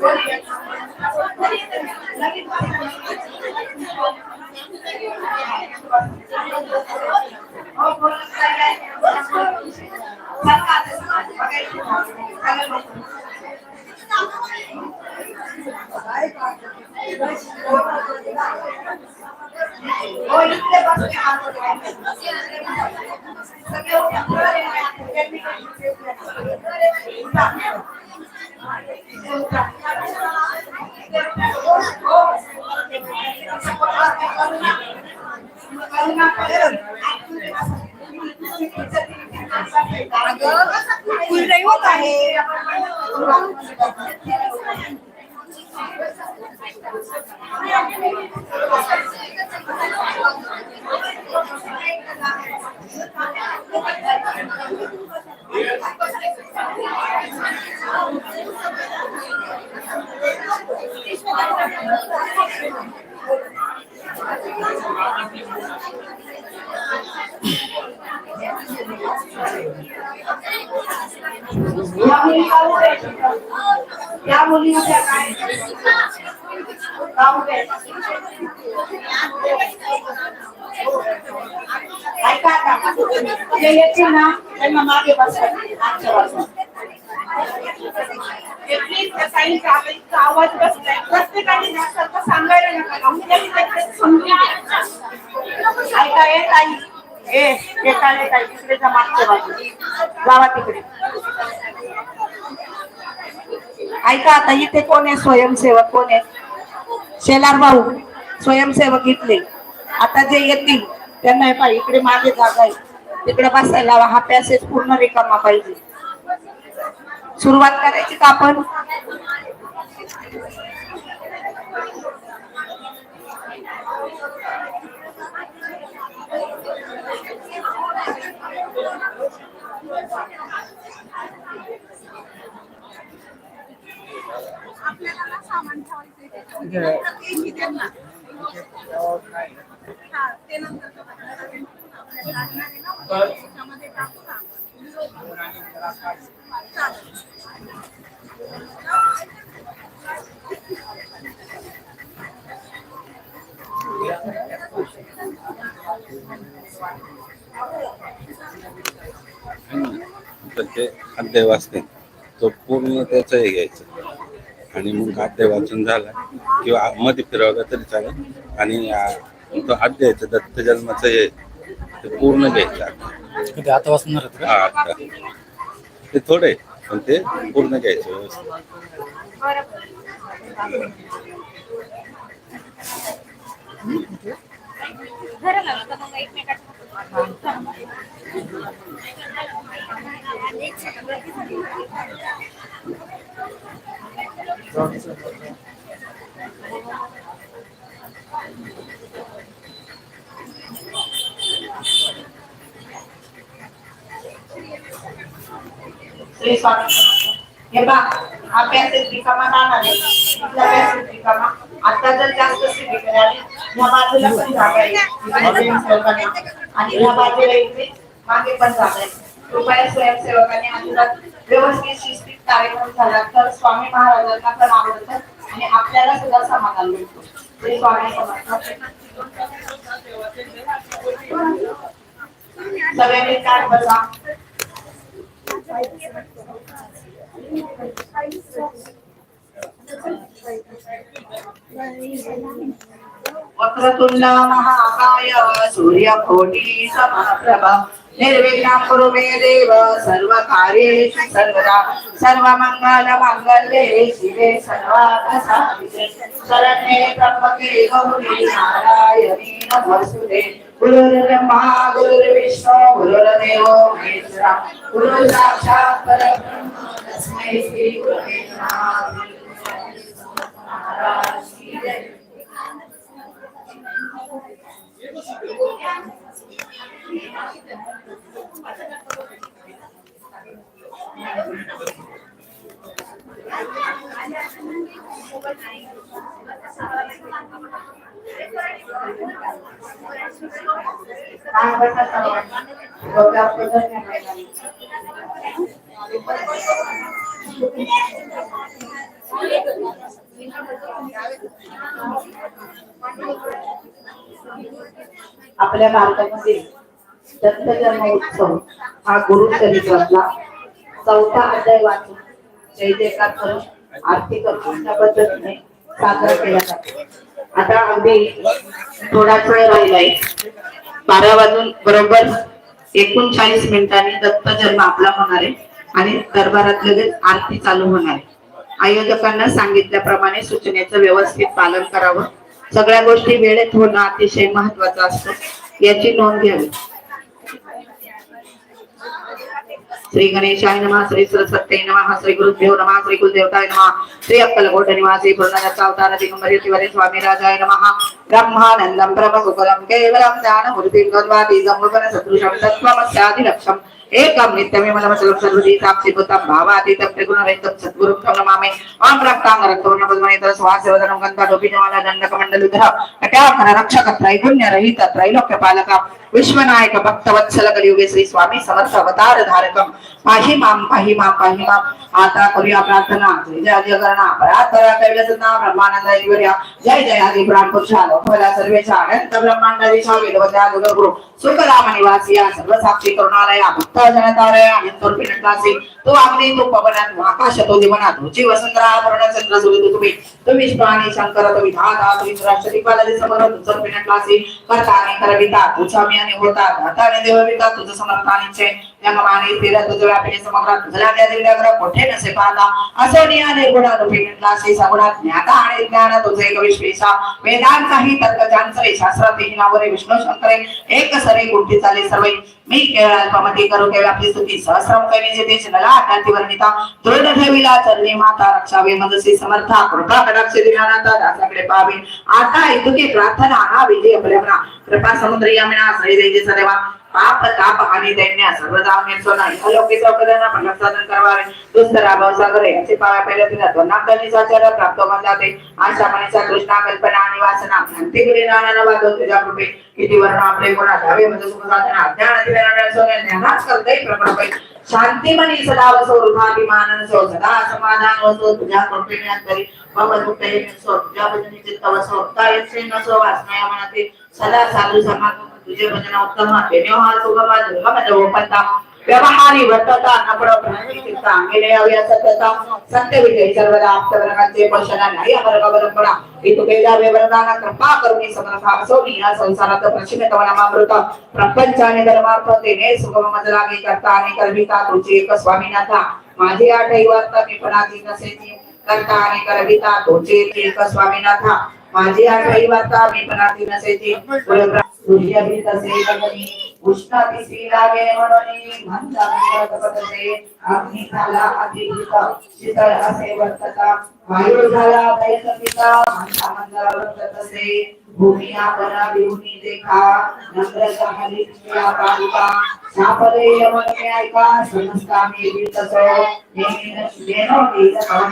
Gracias. कुलदैवत आहे या मुली का उभे या मुली उभ्या काय का उभे ऐका का जे येतील ना त्यांना मागे बसतात आजच्या वर्षात प्लीज़ साईन आवाज़ बस घ्या. ऐका ए ताई. ए ए ताई ताई. तिकडे जा मागच्या बाजू जावा तिकडे. ऐका आता इथे कोण आहे? स्वयंसेवक कोण आहे? शेलार भाऊ स्वयंसेवक इथले. आता जे येतील त्यांना पा इकडे मागे जागा आहे. तिकडे बसायला हवा हा पॅसेज पूर्ण रिकामा पाहिजे. सुरुवात करायची का आपण? ते अध्याय वाचते तो पूर्ण त्याचं हे घ्यायचं. आणि मग अध्याय वाचून झाला. किंवा मध्ये फिरवला तरी चालेल. आणि तो अध्यायचं दत्त जन्माचं हे ते पूर्ण घ्यायचं अध्याय. आता वाचणार आहेत हा आता. ते थोडे पण ते पूर्ण घ्यायचं व्यवस्थित. हे बा पॅसेज रिकामा राहणार आहे इथला पॅसेज रिकामा. आता जर जास्त सीट मिळाली ह्या बाजूला पण जागा आहे. आणि ह्या बाजूला इकडे मागे पण जागा आहे. कृपया स्वयंसेवकांनी अजिबात व्यवस्थित शिस्तीत कार्यक्रम झाला तर स्वामी महाराजांना पण आवडतं आणि आपल्याला सुद्धा समाधान मिळतो. श्री स्वामी समर्थ. सगळ्यांनी काय बसा. वक्रतुंड महाकाय सूर्यकोटी समप्रभा। निर्विघ्नं कुरु मे देव सर्वकार्येषु सर्वदा सर्वमङ्गल माङ्गल्ये शिवे सर्वार्थसाधिके शरण्ये त्र्यम्बके गौरी नारायणी नमोस्तुते गुरुर्ब्रह्मा गुरुर्विष्णु गुरुर्देवो महेश्वरा गुरु साक्षात् परब्रह्म तस्मै श्री गुरवे नमः महाराज की आपल्या भारतामध्ये दत्त उत्सव हा गुरु चरित्रातला चौथा अध्याय वाचून जय जयकार करून आर्थिक पद्धतीने साजरा केला जातो. आता अगदी थोडाच वेळ राहिलाय. बारा वाजून बरोबर एकोणचाळीस मिनिटांनी दत्त जन्म आपला होणार आहे आणि दरबारात लगेच आरती चालू होणार आहे. आयोजकांना सांगितल्याप्रमाणे सूचनेचं व्यवस्थित पालन करावं. सगळ्या गोष्टी वेळेत होणं अतिशय महत्वाचं असतं. याची नोंद घ्यावी. శ్రీ గణేశాయ నమ శ్రీ సరస్వతే నమ శ్రీ గురుదేవ నమ శ్రీ కులదేవతాయ నమ శ్రీ అక్కలకోట నివాసి పురుణదత్తావతార దిగంబరి శివరి స్వామి రాజాయ నమ బ్రహ్మానందం బ్రహ్మ కులం కేవలం జ్ఞానమృతిం గద్వాతీతం తత్వమస్యాది లక్ష్యం एकं नित्यमेवलमचलं सर्वदी साक्षिभूतं भावातीतं त्रिगुणरहितं सद्गुरुं तं नमामि ॐ रक्ताङ्गरक्तवर्णपद्मनेतर सुहास्यवदनं गन्धाडोपिजमाला दण्डकमण्डलुधर कटाखर रक्षक त्रैलोक्यपालक विश्वनायक भक्तवत्सल कलियुगे श्री स्वामी समर्थ अवतार धारकम. पाही माम पाही माम पाही माम. आता करूया प्रार्थना. जय आदि करणा परात्परा कैवसना ब्रह्मानंद ऐश्वर्या. जय जय आदि प्राण पुरुषाल फला सर्वेचा अनंत ब्रह्मांडाधीशा वेदवद्या गुरु सुखराम निवासिया. सर्व साक्षी करुणालया. भक्त जनतारय अनंत रूपिणकासी तो अग्नि तो पवनात. आकाश तो दिवनात. रुची वसंतरा पूर्णचंद्र सुविध तुम्ही. तुम्ही प्राणी शंकर तो विधाता तो इंद्राष्ट्रती पालदी समोर तुझं करता करताने करविता. तुझा मी आणि होता. दाताने देवविता. तुझं समर्थानिचे जगमाने तेरा तुझं व्यापिने समग्र तुझला त्या दिव्याग्र कोठे नसे पाहता? असो ज्ञाता आणि ज्ञान तुझे एक विश्वेशा वेदांत काही तर्क शास्त्रात नावरे विष्णू शंकरे एक सरे गुंठी चाले सर्व. मी केवळ अल्पमती करू केवळ आपली स्तुती सहस्रम कवी वर्णिता दृढ ठेविला चरणी माता रक्षावे मनसे समर्था कृपा कटाक्ष दिनानाथा दासाकडे पाहावे. आता इतुके प्रार्थना हा विजय प्रेरणा कृपा समुद्र यमिना श्री दैजे सदैवा पाप ताप आणि दैन्य सर्वदा करवावे दुस्तरा भवसागरे असे पाव्या प्राप्त होऊन जाते. आशा कृष्णा कल्पना आणि वासना भ्रांती गुरी नाना वादो तुझ्या कृपे किती वर्ण आपले गुणा धावे म्हणजे सुख साधना ಶಾಂತಿಮನಿ ಸದಾ ವಸೋ ಋಣಾಭಿಮಾನನಸೋ ಸದಾ ಸಮಾಧಾನವಸೋ ತುಜಾ ಕೃಪೆಣ್ಯಾಂತರಿ ಮಮ ದುಃಖೇನಸೋ ತುಜಾ ಭಜನಿ ಚಿತ್ತವಸೋ ಉತ್ತಾಯಸ್ಸೇನಸೋ ವಾಸನಾಯಮನತಿ ಸದಾ ಸಾಧು ಸಮಾಗಮ ತುಜೆ ಭಜನ ಉತ್ತಮ ಬೆನ್ಯೋಹಾಸುಗಮ ದುರ್ಗಮ ದೋಪತ್ತಾಮ वसो कायचे नसो वासनाया मनाते सदा साधू समागम तुझे भजन उत्तम व्यवहार सुगम दुर्गम देवपंता व्यवहारी वर्तता नपड प्राणी चित्ता अंगिले अव्या सत्यता सत्य विजय सर्वदा आप्तवर्गाचे पशना नाही अमर परंपरा इतु वेदा विवरणाना कृपा करुणी समर्था असो मी या संसारात प्रश्न तवनामामृत प्रपंचाने धर्मार्थ तेने सुगम मजलागे करता आणि करविता तुझे एक स्वामीनाथा. माझे आठही वार्ता मी पणाची नसेची करता आणि करविता तुझे एक स्वामीनाथा. माझी आठही वार्ता मी पणाची नसेची सूर्य भी तसे गगनी उष्ण दिसी लागे म्हणून म्हणता तपतसे अग्नी झाला अतिभूत शीतळ असे वर्तता वायू झाला भयसंपिता म्हणता मंदार वर्ततसे भूमी आपला विहुनी देखा नम्र झाली तुझ्या पालिका सापरे यमन मे ऐका समस्ता मी तसो नेमी नेनो देत भवन